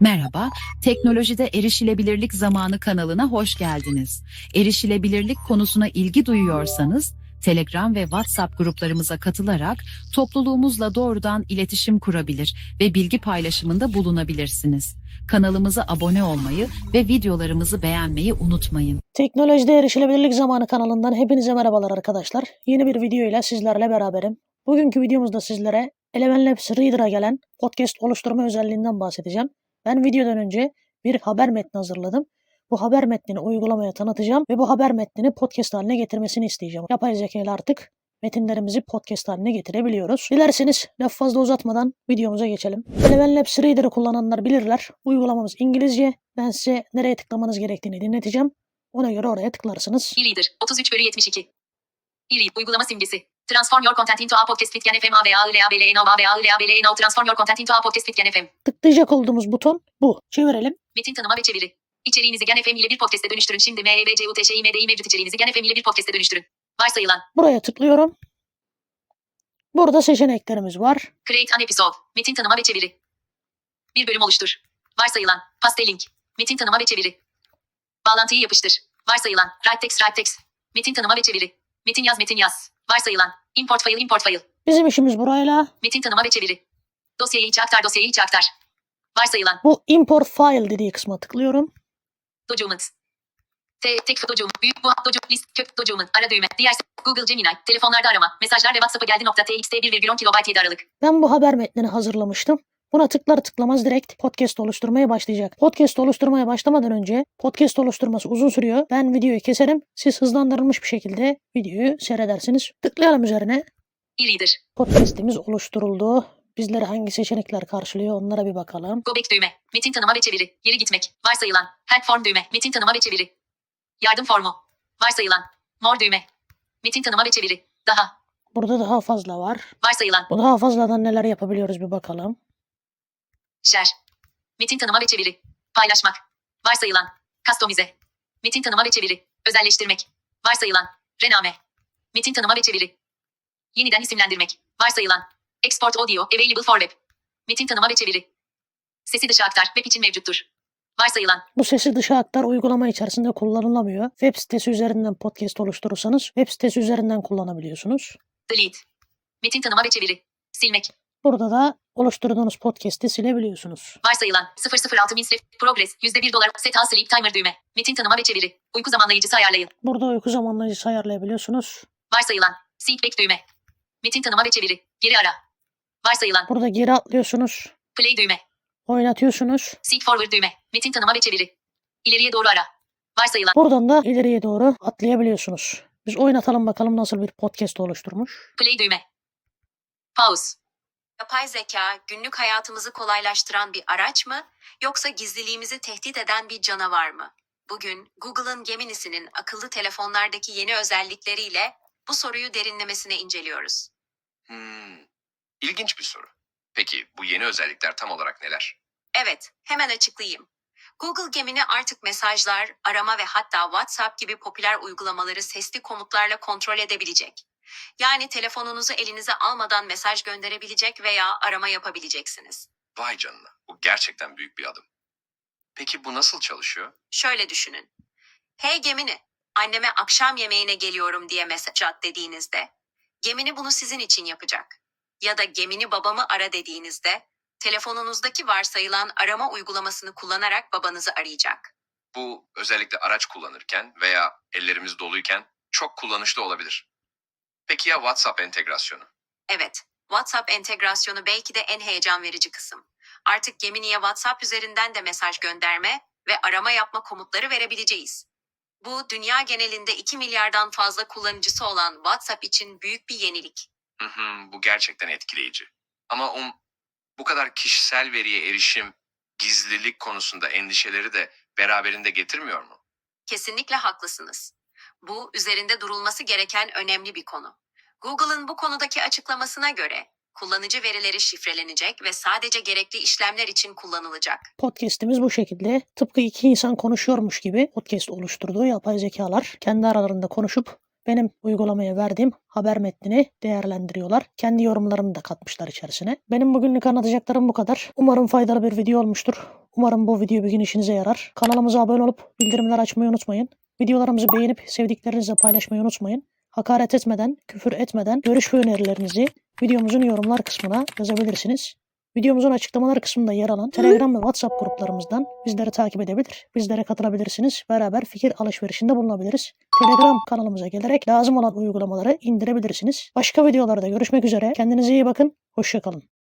Merhaba, Teknolojide Erişilebilirlik Zamanı kanalına hoş geldiniz. Erişilebilirlik konusuna ilgi duyuyorsanız, Telegram ve WhatsApp gruplarımıza katılarak topluluğumuzla doğrudan iletişim kurabilir ve bilgi paylaşımında bulunabilirsiniz. Kanalımıza abone olmayı ve videolarımızı beğenmeyi unutmayın. Teknolojide Erişilebilirlik Zamanı kanalından hepinize merhabalar arkadaşlar. Yeni bir video ile sizlerle beraberim. Bugünkü videomuzda sizlere Eleven Labs Reader'a gelen podcast oluşturma özelliğinden bahsedeceğim. Ben videodan önce bir haber metni hazırladım. Bu haber metnini uygulamaya tanıtacağım ve bu haber metnini podcast haline getirmesini isteyeceğim. Yapay zeka ile artık metinlerimizi podcast haline getirebiliyoruz. Dilerseniz laf fazla uzatmadan videomuza geçelim. Eleven Labs Reader'ı kullananlar bilirler. Uygulamamız İngilizce. Ben size nereye tıklamanız gerektiğini dinleteceğim. Ona göre oraya tıklarsınız. E-Reader 33 bölü 72. E-Read uygulama simgesi. Transform your content into a podcast with FM A V A L A B L N O A B A L A B L N O Transform your content into a podcast with FM. Tıklayacak olduğumuz buton bu. Çevirelim. Metin tanıma ve çeviri. İçeriğinizi Gen FM ile bir podcast'e dönüştürün. Şimdi M, E, B, C, U, T, Ş, I, M, D, I mevcut içeriğinizi Gen FM ile bir podcast'e dönüştürün. Varsayılan. Buraya tıklıyorum. Burada seçeneklerimiz var. Create an episode. Metin tanıma ve çeviri. Bir bölüm oluştur. Varsayılan. Paste link. Metin tanıma ve çeviri. Bağlantıyı yapıştır. Varsayılan. Write text, write text. Metin tanıma ve çeviri. Metin yaz, metin yaz. Varsayılan. Import file, import file. Bizim işimiz burayla. Metin tanıma ve çeviri. Dosyayı içe aktar, dosyayı içe aktar. Varsayılan. Bu import file dediği kısma tıklıyorum. Document. T, tek document. Büyük bu document list kök document. Ara düğme. Diğer Google Gemini. Telefonlarda arama. Mesajlar ve WhatsApp'a geldi nokta txt 1,10 kilobayt 7 Aralık. Ben bu haber metnini hazırlamıştım. Buna tıklar tıklamaz direkt podcast oluşturmaya başlayacak. Podcast oluşturmaya başlamadan önce podcast oluşturması uzun sürüyor. Ben videoyu keserim. Siz hızlandırılmış bir şekilde videoyu seyredersiniz. Tıklayalım üzerine. E-Reader. Podcast'imiz oluşturuldu. Bizleri hangi seçenekler karşılıyor onlara bir bakalım. Go back düğme. Metin tanıma ve çeviri. Geri gitmek. Varsayılan. Help form düğme. Metin tanıma ve çeviri. Yardım formu. Varsayılan. More düğme. Metin tanıma ve çeviri. Daha. Burada daha fazla var. Varsayılan. Bu daha fazladan neler yapabiliyoruz bir bakalım. Share. Metin tanıma ve çeviri. Paylaşmak. Varsayılan. Customize. Metin tanıma ve çeviri. Özelleştirmek. Varsayılan. Rename. Metin tanıma ve çeviri. Yeniden isimlendirmek. Varsayılan. Export audio available for web. Metin tanıma ve çeviri. Sesi dışa aktar. Web için mevcuttur. Varsayılan. Bu sesi dışa aktar uygulama içerisinde kullanılamıyor. Web sitesi üzerinden podcast oluşturursanız web sitesi üzerinden kullanabiliyorsunuz. Delete. Metin tanıma ve çeviri. Silmek. Burada da oluşturduğunuz podcast'i silebiliyorsunuz. Varsayılan 006 minsref progress %1 dolar set all sleep timer düğme. Metin tanıma ve çeviri. Uyku zamanlayıcısı ayarlayın. Burada uyku zamanlayıcısı ayarlayabiliyorsunuz. Varsayılan seek back düğme. Metin tanıma ve çeviri. Geri ara. Varsayılan Burada geri atlıyorsunuz. play düğme. Oynatıyorsunuz. Seek forward düğme. Metin tanıma ve çeviri. İleriye doğru ara. Varsayılan Buradan da ileriye doğru atlayabiliyorsunuz. Biz oynatalım bakalım nasıl bir podcast oluşturmuş. play düğme. Pause. Yapay zeka günlük hayatımızı kolaylaştıran bir araç mı yoksa gizliliğimizi tehdit eden bir canavar mı? Bugün Google'ın Gemini'sinin akıllı telefonlardaki yeni özellikleriyle bu soruyu derinlemesine inceliyoruz. Hmm, ilginç bir soru. Peki bu yeni özellikler tam olarak neler? Evet, hemen açıklayayım. Google Gemini artık mesajlar, arama ve hatta WhatsApp gibi popüler uygulamaları sesli komutlarla kontrol edebilecek. Yani telefonunuzu elinize almadan mesaj gönderebilecek veya arama yapabileceksiniz. Vay canına, bu gerçekten büyük bir adım. Peki bu nasıl çalışıyor? Şöyle düşünün. Hey Gemini, anneme akşam yemeğine geliyorum diye mesaj at dediğinizde, Gemini bunu sizin için yapacak. Ya da Gemini babamı ara dediğinizde, telefonunuzdaki varsayılan arama uygulamasını kullanarak babanızı arayacak. Bu özellikle araç kullanırken veya ellerimiz doluyken çok kullanışlı olabilir. Peki ya WhatsApp entegrasyonu? Evet, WhatsApp entegrasyonu belki de en heyecan verici kısım. Artık Gemini'ye WhatsApp üzerinden de mesaj gönderme ve arama yapma komutları verebileceğiz. Bu dünya genelinde 2 milyardan fazla kullanıcısı olan WhatsApp için büyük bir yenilik. Hı hı, bu gerçekten etkileyici. Ama um, bu kadar kişisel veriye erişim, gizlilik konusunda endişeleri de beraberinde getirmiyor mu? Kesinlikle haklısınız. Bu üzerinde durulması gereken önemli bir konu. Google'ın bu konudaki açıklamasına göre kullanıcı verileri şifrelenecek ve sadece gerekli işlemler için kullanılacak. Podcast'imiz bu şekilde. Tıpkı iki insan konuşuyormuş gibi podcast oluşturduğu yapay zekalar kendi aralarında konuşup benim uygulamaya verdiğim haber metnini değerlendiriyorlar. Kendi yorumlarını da katmışlar içerisine. Benim bugünlük anlatacaklarım bu kadar. Umarım faydalı bir video olmuştur. Umarım bu video bir gün işinize yarar. Kanalımıza abone olup bildirimler açmayı unutmayın. Videolarımızı beğenip sevdiklerinizle paylaşmayı unutmayın. Hakaret etmeden, küfür etmeden görüş ve önerilerinizi videomuzun yorumlar kısmına yazabilirsiniz. Videomuzun açıklamalar kısmında yer alan Telegram ve WhatsApp gruplarımızdan bizleri takip edebilir, bizlere katılabilirsiniz. Beraber fikir alışverişinde bulunabiliriz. Telegram kanalımıza gelerek lazım olan uygulamaları indirebilirsiniz. Başka videolarda görüşmek üzere. Kendinize iyi bakın. Hoşçakalın.